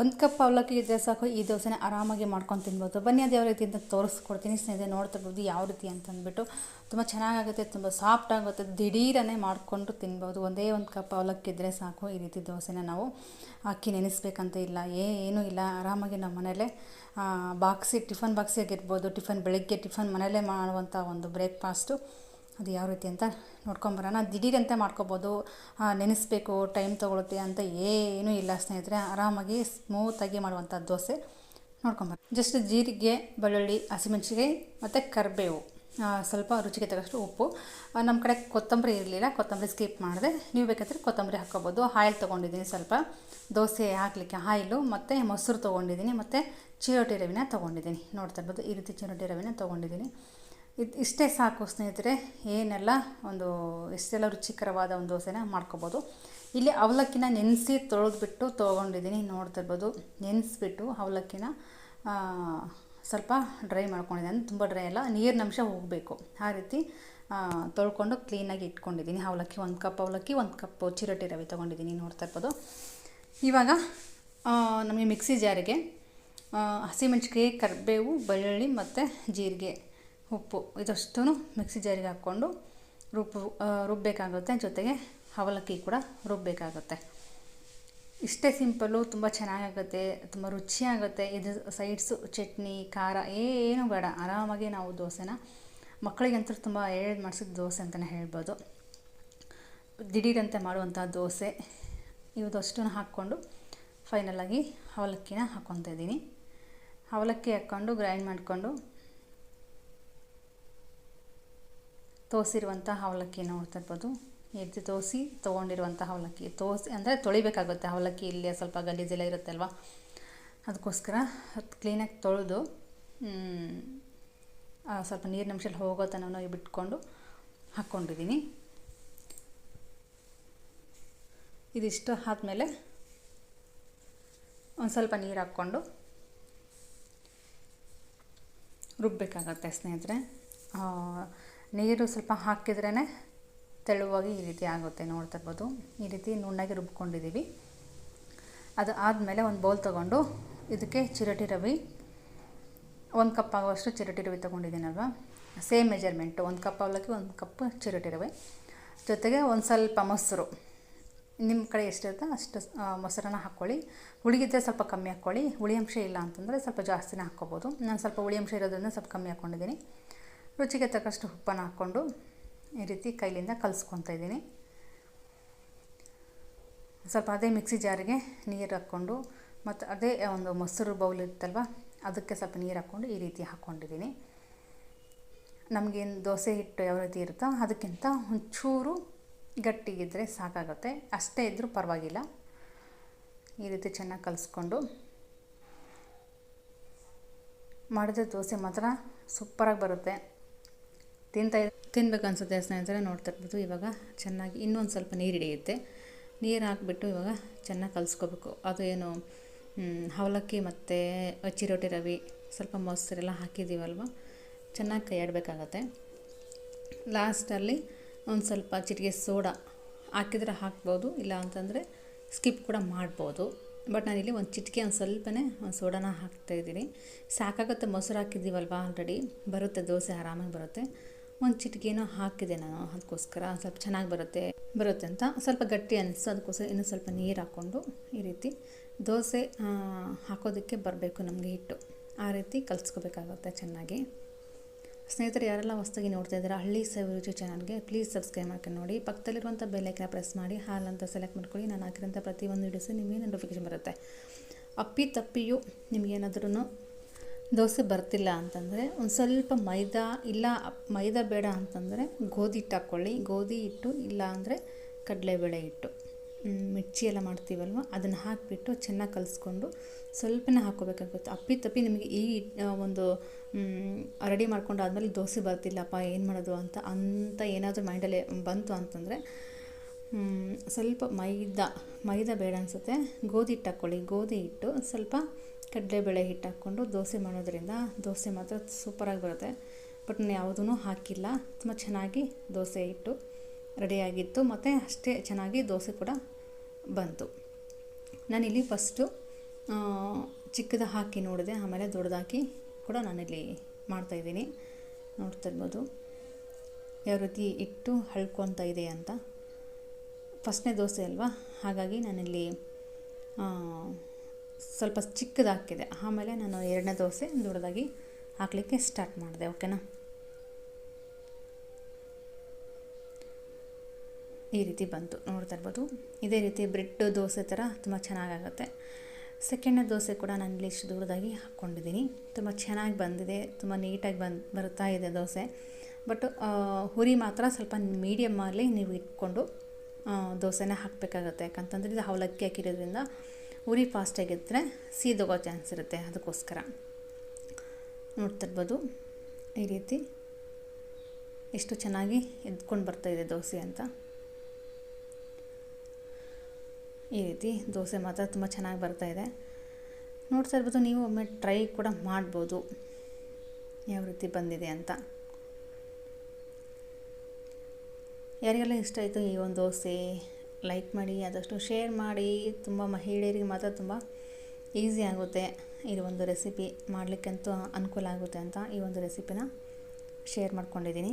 ಒಂದು ಕಪ್ ಅವಲಕ್ಕಿ ಇದ್ದರೆ ಸಾಕು, ಈ ದೋಸೆನ ಆರಾಮಾಗಿ ಮಾಡ್ಕೊಂಡು ತಿನ್ಬೋದು. ಬನ್ನಿ, ಅದು ಯಾವ ರೀತಿ ಅಂತ ತೋರಿಸ್ಕೊಡ್ತೀನಿ. ಸ್ನೇಹಿತರೆ, ನೋಡ್ತಿರ್ಬೋದು ಯಾವ ರೀತಿ ಅಂತಂದ್ಬಿಟ್ಟು. ತುಂಬ ಚೆನ್ನಾಗಾಗುತ್ತೆ, ತುಂಬ ಸಾಫ್ಟ್ ಆಗುತ್ತೆ ದಿಢೀರನೇ ಮಾಡಿಕೊಂಡು ತಿನ್ಬೋದು. ಒಂದೇ ಒಂದು ಕಪ್ ಅವಲಕ್ಕಿ ಇದ್ದರೆ ಸಾಕು, ಈ ರೀತಿ ದೋಸೆನ ನಾವು ಅಕ್ಕಿ ನೆನೆಸ್ಬೇಕಂತ ಇಲ್ಲ ಏನೂ ಇಲ್ಲ. ಆರಾಮಾಗಿ ನಮ್ಮ ಮನೇಲೆ ಬಾಕ್ಸಿಗೆ ಟಿಫನ್ ಬಾಕ್ಸಿಗಿರ್ಬೋದು ಟಿಫನ್ ಬೆಳಗ್ಗೆ ಟಿಫನ್ ಮನೇಲೇ ಮಾಡುವಂಥ ಒಂದು ಬ್ರೇಕ್ಫಾಸ್ಟು. ಅದು ಯಾವ ರೀತಿ ಅಂತ ನೋಡ್ಕೊಂಬರೋಣ. ದಿಢೀರಂತೆ ಮಾಡ್ಕೊಬೋದು. ನೆನೆಸ್ಬೇಕು, ಟೈಮ್ ತೊಗೊಳುತ್ತೆ ಅಂತ ಏನೂ ಇಲ್ಲ ಸ್ನೇಹಿತರೆ. ಆರಾಮಾಗಿ ಸ್ಮೂತಾಗಿ ಮಾಡುವಂಥ ದೋಸೆ ನೋಡ್ಕೊಂಬರ ಜಸ್ಟ್ ಜೀರಿಗೆ, ಬೆಳ್ಳುಳ್ಳಿ ಹಸಿಮೆಣ್ಸಿಕಾಯಿ ಮತ್ತು ಕರಿಬೇವು. ಸ್ವಲ್ಪ ರುಚಿಗೆ ತಗಷ್ಟು ಉಪ್ಪು. ನಮ್ಮ ಕಡೆ ಕೊತ್ತಂಬರಿ ಇರಲಿಲ್ಲ. ಕೊತ್ತಂಬರಿ ಸ್ಕಿಪ್ ಮಾಡಿದೆ. ನೀವು ಬೇಕಾದರೆ ಕೊತ್ತಂಬರಿ ಹಾಕ್ಕೋಬೋದು. ಆಯಿಲ್ ತೊಗೊಂಡಿದ್ದೀನಿ ಸ್ವಲ್ಪ. ದೋಸೆ ಹಾಕಲಿಕ್ಕೆ ಆಯಿಲು ಮತ್ತು ಮೊಸರು ತೊಗೊಂಡಿದ್ದೀನಿ. ಮತ್ತು ಚಿರೋಟಿ ರವಿನ ತೊಗೊಂಡಿದ್ದೀನಿ. ನೋಡ್ತಾ ಇರ್ಬೋದು. ಈ ರೀತಿ ಚಿರೋಟಿ ರವಿನ ತೊಗೊಂಡಿದ್ದೀನಿ. ಇದು ಇಷ್ಟೇ ಸಾಕು ಸ್ನೇಹಿತರೆ, ಏನೆಲ್ಲ ಒಂದು ಇಷ್ಟೆಲ್ಲ ರುಚಿಕರವಾದ ಒಂದು ದೋಸೆನ ಮಾಡ್ಕೋಬೋದು. ಇಲ್ಲಿ ಅವಲಕ್ಕಿನ ನೆನೆಸಿ ತೊಳೆದ್ಬಿಟ್ಟು ತೊಗೊಂಡಿದ್ದೀನಿ, ನೋಡ್ತಿರ್ಬೋದು. ನೆನೆಸ್ಬಿಟ್ಟು ಅವಲಕ್ಕಿನ ಸ್ವಲ್ಪ ಡ್ರೈ ಮಾಡ್ಕೊಂಡಿದ್ದೀನಿ. ತುಂಬ ಡ್ರೈ ಅಲ್ಲ ನೀರಿನಂಶ ಹೋಗಬೇಕು. ಆ ರೀತಿ ತೊಳ್ಕೊಂಡು ಕ್ಲೀನಾಗಿ ಇಟ್ಕೊಂಡಿದ್ದೀನಿ. ಅವಲಕ್ಕಿ ಒಂದು ಕಪ್ ಅವಲಕ್ಕಿ, ಒಂದು ಕಪ್ ಚಿರಟಿ ರವೆ ತೊಗೊಂಡಿದ್ದೀನಿ ನೋಡ್ತಾ ಇರ್ಬೋದು ಇವಾಗ ನಮಗೆ ಮಿಕ್ಸಿ ಜಾರಿಗೆ ಹಸಿಮೆಣ್ಸಿಕಾಯಿ ಕರಿಬೇವು, ಬೆಳ್ಳುಳ್ಳಿ ಮತ್ತು ಜೀರಿಗೆ ಉಪ್ಪು ಇದಷ್ಟು ಮಿಕ್ಸಿ ಜಾರಿಗೆ ಹಾಕ್ಕೊಂಡು ರುಬ್ಬು ರುಬ್ಬಬೇಕಾಗುತ್ತೆ ಜೊತೆಗೆ ಅವಲಕ್ಕಿ ಕೂಡ ರುಬ್ಬಬೇಕಾಗುತ್ತೆ ಇಷ್ಟೇ ಸಿಂಪಲ್ಲು, ತುಂಬ ಚೆನ್ನಾಗಾಗುತ್ತೆ, ತುಂಬ ರುಚಿಯಾಗುತ್ತೆ. ಇದು ಸೈಡ್ಸು ಚಟ್ನಿ, ಖಾರ ಏನೂ ಬೇಡ. ಆರಾಮಾಗಿ ನಾವು ದೋಸೆನ, ಮಕ್ಕಳಿಗಂತೂ ತುಂಬ ಹೇಳಿ ಮಾಡಿಸಿದ ದೋಸೆ ಅಂತಲೇ ಹೇಳ್ಬೋದು. ದಿಢೀರಂತೆ ಮಾಡುವಂಥ ದೋಸೆ. ಇವದಷ್ಟು ಹಾಕ್ಕೊಂಡು ಫೈನಲಾಗಿ ಅವಲಕ್ಕಿನ ಹಾಕ್ಕೊತಾ ಇದ್ದೀನಿ. ಅವಲಕ್ಕಿ ಹಾಕ್ಕೊಂಡು ಗ್ರೈಂಡ್ ಮಾಡಿಕೊಂಡು ತೋಸಿರುವಂಥ ಅವಲಕ್ಕಿನ ನೋಡ್ತಾ ಇರ್ಬೋದು ಈ ತೋಸಿ ತೊಗೊಂಡಿರುವಂಥ ಅವಲಕ್ಕಿ. ತೋಸಿ ಅಂದರೆ ತೊಳಿಬೇಕಾಗುತ್ತೆ. ಅವಲಕ್ಕಿ ಇಲ್ಲಿ ಸ್ವಲ್ಪ ಗಲೀಜೆಲ್ಲ ಇರುತ್ತೆ ಅಲ್ವಾ ಅದಕ್ಕೋಸ್ಕರ ಅದು ಕ್ಲೀನಾಗಿ ತೊಳೆದು ಸ್ವಲ್ಪ ನೀರಿನ ಅಂಶಲ್ಲಿ ಹೋಗೋ ತನಕ ಬಿಟ್ಕೊಂಡು ಹಾಕ್ಕೊಂಡಿದ್ದೀನಿ ಇದಿಷ್ಟು ಆದಮೇಲೆ ಒಂದು ಸ್ವಲ್ಪ ನೀರು ಹಾಕ್ಕೊಂಡು ರುಬ್ಬಬೇಕಾಗತ್ತೆ ಸ್ನೇಹಿತರೆ. ನೀರು ಸ್ವಲ್ಪ ಹಾಕಿದ್ರೇ ತೆಳುವಾಗಿ ಈ ರೀತಿ ಆಗುತ್ತೆ ನೋಡ್ತಾ ಇರ್ಬೋದು. ಈ ರೀತಿ ನುಣ್ಣಗೆ ರುಬ್ಕೊಂಡಿದ್ದೀವಿ. ಅದು ಆದಮೇಲೆ ಒಂದು ಬೌಲ್ ತೊಗೊಂಡು ಇದಕ್ಕೆ ಚಿರಟಿ ರವೆ, ಒಂದು ಕಪ್ ಆಗುವಷ್ಟು ಚಿರಟಿ ರವೆ ತೊಗೊಂಡಿದ್ದೀನಲ್ವ? ಸೇಮ್ ಮೆಜರ್ಮೆಂಟು, ಒಂದು ಕಪ್ ಅವಲಕ್ಕಿ, ಒಂದು ಕಪ್ ಚಿರಟಿ ರವೆ. ಜೊತೆಗೆ ಒಂದು ಸ್ವಲ್ಪ ಮೊಸರು. ನಿಮ್ಮ ಕಡೆ ಎಷ್ಟಿರುತ್ತೆ ಅಷ್ಟು ಮೊಸರನ್ನ ಹಾಕ್ಕೊಳ್ಳಿ. ಹುಳಿಗಿದ್ರೆ ಸ್ವಲ್ಪ ಕಮ್ಮಿ ಹಾಕ್ಕೊಳ್ಳಿ. ಹುಳಿ ಅಂಶ ಇಲ್ಲ ಅಂತಂದರೆ ಸ್ವಲ್ಪ ಜಾಸ್ತಿನೇ ಹಾಕ್ಕೊಬೋದು. ನಾನು ಸ್ವಲ್ಪ ಹುಳಿ ಅಂಶ ಇರೋದ್ರಿಂದ ಸ್ವಲ್ಪ ಕಮ್ಮಿ ಹಾಕ್ಕೊಂಡಿದ್ದೀನಿ ರುಚಿಗೆ ತಕ್ಕಷ್ಟು ಉಪ್ಪನ್ನು ಹಾಕ್ಕೊಂಡು ಈ ರೀತಿ ಕೈಲಿಂದ ಕಲಿಸ್ಕೊತಾ ಇದ್ದೀನಿ. ಸ್ವಲ್ಪ ಅದೇ ಮಿಕ್ಸಿ ಜಾರಿಗೆ ನೀರು ಹಾಕ್ಕೊಂಡು ಮತ್ತು ಅದೇ ಒಂದು ಮೊಸರು ಬೌಲ್ ಇರುತ್ತಲ್ವ, ಅದಕ್ಕೆ ಸ್ವಲ್ಪ ನೀರು ಹಾಕ್ಕೊಂಡು ಈ ರೀತಿ ಹಾಕ್ಕೊಂಡಿದ್ದೀನಿ. ನಮಗೇನು ದೋಸೆ ಹಿಟ್ಟು ಯಾವ ರೀತಿ ಇರುತ್ತೋ ಅದಕ್ಕಿಂತ ಒಂಚೂರು ಗಟ್ಟಿಗಿದ್ದರೆ ಸಾಕಾಗುತ್ತೆ. ಅಷ್ಟೇ ಇದ್ದರೂ ಪರವಾಗಿಲ್ಲ. ಈ ರೀತಿ ಚೆನ್ನಾಗಿ ಕಲಿಸ್ಕೊಂಡು ಮಾಡಿದ ದೋಸೆ ಮಾತ್ರ ಸೂಪರಾಗಿ ಬರುತ್ತೆ. ತಿಂತ ತಿನ್ಬೇಕು ಅನಿಸುತ್ತೆ ಸ್ನೇಹಿತರೆ ನೋಡ್ತಾ ಇರ್ಬೋದು. ಇವಾಗ ಚೆನ್ನಾಗಿ ಇನ್ನೊಂದು ಸ್ವಲ್ಪ ನೀರು ಹಿಡಿಯುತ್ತೆ. ನೀರು ಹಾಕ್ಬಿಟ್ಟು ಇವಾಗ ಚೆನ್ನಾಗಿ ಕಲಿಸ್ಕೋಬೇಕು. ಅದು ಏನು ಅವಲಕ್ಕಿ ಮತ್ತು ಚಿರೋಟಿ ರವೆ ಸ್ವಲ್ಪ ಮೊಸರೆಲ್ಲ ಹಾಕಿದ್ದೀವಲ್ವ ಚೆನ್ನಾಗಿ ಕೈ ಆಡಬೇಕಾಗತ್ತೆ ಲಾಸ್ಟಲ್ಲಿ ಒಂದು ಸ್ವಲ್ಪ ಚಿಟಿಕೆ ಸೋಡಾ ಹಾಕಿದ್ರೆ ಹಾಕ್ಬೋದು, ಇಲ್ಲ ಅಂತಂದರೆ ಸ್ಕಿಪ್ ಕೂಡ ಮಾಡ್ಬೋದು. ಬಟ್ ನಾನಿಲ್ಲಿ ಒಂದು ಚಿಟಿಕೆ, ಒಂದು ಸ್ವಲ್ಪನೇ ಒಂದು ಸೋಡಾನ ಹಾಕ್ತಾಯಿದ್ದೀನಿ ಸಾಕಾಗುತ್ತೆ ಮೊಸರು ಹಾಕಿದ್ದೀವಲ್ವ ಆಲ್ರೆಡಿ? ಬರುತ್ತೆ, ದೋಸೆ ಆರಾಮಾಗಿ ಬರುತ್ತೆ. ಒಂದು ಚಿಟಿಕೆನೋ ಹಾಕಿದೆ ನಾನು ಅದಕ್ಕೋಸ್ಕರ ಸ್ವಲ್ಪ ಚೆನ್ನಾಗಿ ಬರುತ್ತೆ ಬರುತ್ತೆ ಅಂತ. ಸ್ವಲ್ಪ ಗಟ್ಟಿ ಅನಿಸ್ತು ಅದಕ್ಕೋಸ್ಕರ ಇನ್ನೂ ಸ್ವಲ್ಪ ನೀರು ಹಾಕ್ಕೊಂಡು ಈ ರೀತಿ ದೋಸೆ ಹಾಕೋದಕ್ಕೆ ಬರಬೇಕು ನಮಗೆ ಹಿಟ್ಟು. ಆ ರೀತಿ ಕಲಿಸ್ಕೋಬೇಕಾಗುತ್ತೆ ಚೆನ್ನಾಗಿ. ಸ್ನೇಹಿತರು ಯಾರೆಲ್ಲ ಹೊಸ್ದಾಗಿ ನೋಡ್ತಾ ಇದ್ದಾರೆ, ಹಳ್ಳಿ ಸವಿರುಚಿ ಚಾನಲ್ಗೆ ಪ್ಲೀಸ್ ಸಬ್ಸ್ಕ್ರೈಬ್ ಮಾಡ್ಕೊಂಡು ನೋಡಿ. ಪಕ್ಕದಲ್ಲಿರುವಂಥ ಬೆಲ್ಲೈಕನ್ನ ಪ್ರೆಸ್ ಮಾಡಿ, ಹಾಲು ಅಂತ ಸೆಲೆಕ್ಟ್ ಮಾಡ್ಕೊಳ್ಳಿ. ನಾನು ಹಾಕಿರೋಂಥ ಪ್ರತಿಯೊಂದು ವೀಡಿಯೋಸು ನಿಮಗೆ ನೋಟಿಫಿಕೇಶನ್ ಬರುತ್ತೆ. ಅಪ್ಪಿ ತಪ್ಪಿಯು ನಿಮಗೇನಾದ್ರೂ ದೋಸೆ ಬರ್ತಿಲ್ಲ ಅಂತಂದರೆ ಒಂದು ಸ್ವಲ್ಪ ಮೈದಾ ಇಲ್ಲ, ಮೈದಾ ಬೇಡ ಅಂತಂದರೆ ಗೋಧಿ ಹಿಟ್ಟು ಹಾಕ್ಕೊಳ್ಳಿ. ಗೋಧಿ ಹಿಟ್ಟು ಇಲ್ಲ ಅಂದರೆ ಕಡಲೆಬೇಳೆ ಹಿಟ್ಟು. ಮಿರ್ಚಿ ಎಲ್ಲ ಮಾಡ್ತೀವಲ್ವ? ಅದನ್ನು ಹಾಕಿಬಿಟ್ಟು ಚೆನ್ನಾಗಿ ಕಲಿಸ್ಕೊಂಡು ಸ್ವಲ್ಪನ ಹಾಕ್ಕೋಬೇಕಾಗುತ್ತೆ ಅಪ್ಪಿ ತಪ್ಪಿ ನಿಮಗೆ ಈ ಒಂದು ರೆಡಿ ಮಾಡ್ಕೊಂಡು ಆದಮೇಲೆ ದೋಸೆ ಬರ್ತಿಲ್ಲಪ್ಪ, ಏನು ಮಾಡೋದು ಅಂತ ಅಂತ ಏನಾದರೂ ಮೈಂಡಲ್ಲಿ ಬಂತು ಅಂತಂದರೆ ಸ್ವಲ್ಪ ಮೈದಾ ಮೈದಾ ಬೇಡ ಅನಿಸುತ್ತೆ. ಗೋಧಿ ಹಿಟ್ಟು ಹಾಕ್ಕೊಳ್ಳಿ. ಗೋಧಿ ಹಿಟ್ಟು ಸ್ವಲ್ಪ ಕಡಲೆಬೇಳೆ ಹಿಟ್ಟು ಹಾಕ್ಕೊಂಡು ದೋಸೆ ಮಾಡೋದ್ರಿಂದ ದೋಸೆ ಮಾತ್ರ ಸೂಪರಾಗಿ ಬರುತ್ತೆ. ಬಟ್ ನಾನು ಯಾವುದೂ ಹಾಕಿಲ್ಲ. ತುಂಬ ಚೆನ್ನಾಗಿ ದೋಸೆ ಹಿಟ್ಟು ರೆಡಿಯಾಗಿತ್ತು ಮತ್ತು ಅಷ್ಟೇ ಚೆನ್ನಾಗಿ ದೋಸೆ ಕೂಡ ಬಂತು. ನಾನಿಲ್ಲಿ ಫಸ್ಟು ಚಿಕ್ಕದು ಹಾಕಿ ನೋಡಿದೆ. ಆಮೇಲೆ ದೊಡ್ಡದಾಕಿ ಕೂಡ ನಾನಿಲ್ಲಿ ಮಾಡ್ತಾಯಿದ್ದೀನಿ ನೋಡ್ತಾ ಇರ್ಬೋದು. ಯಾವ ರೀತಿ ಇಟ್ಟು ಹಳ್ಕೊತಾ ಇದೆ ಅಂತ. ಫಸ್ಟ್ನೇ ದೋಸೆ ಅಲ್ವಾ? ಹಾಗಾಗಿ ನಾನಿಲ್ಲಿ ಸ್ವಲ್ಪ ಚಿಕ್ಕದು ಹಾಕಿದೆ ಆಮೇಲೆ ನಾನು ಎರಡನೇ ದೋಸೆ ದೊಡ್ಡದಾಗಿ ಹಾಕಲಿಕ್ಕೆ ಸ್ಟಾರ್ಟ್ ಮಾಡಿದೆ ಓಕೆನಾ ಈ ರೀತಿ ಬಂತು, ನೋಡ್ತಾ ಇರ್ಬೋದು. ಇದೇ ರೀತಿ ಬ್ರೆಡ್ ದೋಸೆ ಥರ ತುಂಬ ಚೆನ್ನಾಗಾಗುತ್ತೆ. ಸೆಕೆಂಡ್ನೇ ದೋಸೆ ಕೂಡ ನಾನು ಇಲ್ಲಿ ಇಷ್ಟು ದೂರದಾಗಿ ಹಾಕ್ಕೊಂಡಿದ್ದೀನಿ. ತುಂಬ ಚೆನ್ನಾಗಿ ಬಂದಿದೆ, ತುಂಬ ನೀಟಾಗಿ ಬಂದು ಬರ್ತಾ ಇದೆ ದೋಸೆ. ಬಟ್ ಹುರಿ ಮಾತ್ರ ಸ್ವಲ್ಪ ಮೀಡಿಯಮ್ಮಲ್ಲಿ ನೀವು ಇಟ್ಕೊಂಡು ದೋಸೆನ ಹಾಕಬೇಕಾಗುತ್ತೆ. ಯಾಕಂತಂದರೆ ಇದು ಅವಲಕ್ಕಿ ಹಾಕಿರೋದ್ರಿಂದ ಉರಿ ಫಾಸ್ಟಾಗಿದ್ದರೆ ಸೀದೋಗೋ ಚಾನ್ಸ್ ಇರುತ್ತೆ ಅದಕ್ಕೋಸ್ಕರ. ನೋಡ್ತಿರ್ಬೋದು. ಈ ರೀತಿ ಎಷ್ಟು ಚೆನ್ನಾಗಿ ಎದ್ಕೊಂಡು ಬರ್ತಾಯಿದೆ ದೋಸೆ ಅಂತ. ಈ ರೀತಿ ದೋಸೆ ಮಾತ್ರ ತುಂಬ ಚೆನ್ನಾಗಿ ಬರ್ತಾಯಿದೆ ನೋಡ್ತಾ ಇರ್ಬೋದು ನೀವು ಒಮ್ಮೆ ಟ್ರೈ ಕೂಡ ಮಾಡ್ಬೋದು. ಯಾವ ರೀತಿ ಬಂದಿದೆ ಅಂತ. ಯಾರಿಗೆಲ್ಲ ಇಷ್ಟ ಆಯಿತು ಈ ಒಂದು ದೋಸೆ ಲೈಕ್ ಮಾಡಿ, ಆದಷ್ಟು ಶೇರ್ ಮಾಡಿ, ತುಂಬ ಮಹಿಳೆಯರಿಗೆ ಮಾತ್ರ ತುಂಬ ಈಸಿ ಆಗುತ್ತೆ ಈ ಒಂದು ರೆಸಿಪಿ ಮಾಡಲಿಕ್ಕಂತೂ ಅನುಕೂಲ ಆಗುತ್ತೆ ಅಂತ ಈ ಒಂದು ರೆಸಿಪಿನ ಶೇರ್ ಮಾಡ್ಕೊಂಡಿದ್ದೀನಿ.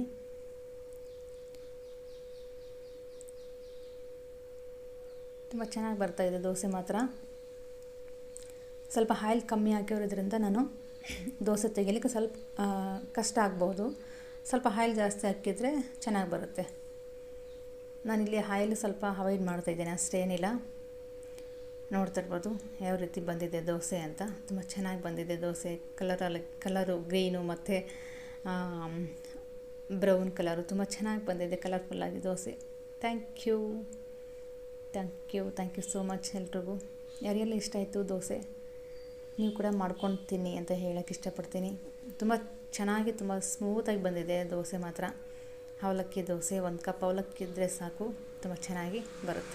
ತುಂಬ ಚೆನ್ನಾಗಿ ಬರ್ತಾ ಇದೆ ದೋಸೆ ಮಾತ್ರ. ಸ್ವಲ್ಪ ಆಯಿಲ್ ಕಮ್ಮಿ ಹಾಕಿರೋದ್ರಿಂದ ನಾನು ದೋಸೆ ತೆಗಿಲಿಕ್ಕೆ ಸ್ವಲ್ಪ ಕಷ್ಟ ಆಗ್ಬೋದು. ಸ್ವಲ್ಪ ಆಯಿಲ್ ಜಾಸ್ತಿ ಹಾಕಿದರೆ ಚೆನ್ನಾಗಿ ಬರುತ್ತೆ. ನಾನಿಲ್ಲಿ ಆಯಿಲ್ ಸ್ವಲ್ಪ ಅವಾಯ್ಡ್ ಮಾಡ್ತಾಯಿದ್ದೇನೆ ಅಷ್ಟೇನಿಲ್ಲ ನೋಡ್ತಿರ್ಬೋದು ಯಾವ ರೀತಿ ಬಂದಿದೆ ದೋಸೆ ಅಂತ. ತುಂಬ ಚೆನ್ನಾಗಿ ಬಂದಿದೆ ದೋಸೆ. ಕಲರಲ್ಲಿ ಕಲರು ಗ್ರೀನು ಮತ್ತು ಬ್ರೌನ್ ಕಲರು ತುಂಬ ಚೆನ್ನಾಗಿ ಬಂದಿದೆ ಕಲರ್ಫುಲ್ಲಾಗಿ dosa. Thank you thank you thank you so much ಎಲ್ರಿಗೂ. ಯಾರಿಗೆಲ್ಲ ಇಷ್ಟ ಆಯಿತು ದೋಸೆ? ನೀವು ಕೂಡ ಮಾಡ್ಕೊಂಡು ತಿನ್ನಿ ಅಂತ ಹೇಳೋಕ್ಕೆ ಇಷ್ಟಪಡ್ತೀನಿ. ತುಂಬ ಚೆನ್ನಾಗಿ, ತುಂಬ ಸ್ಮೂತಾಗಿ ಬಂದಿದೆ ದೋಸೆ ಮಾತ್ರ. ಅವಲಕ್ಕಿ ದೋಸೆ ಒಂದು ಕಪ್ ಅವಲಕ್ಕಿ ಇದ್ದರೆ ಸಾಕು ತುಂಬ ಚೆನ್ನಾಗಿ ಬರುತ್ತೆ.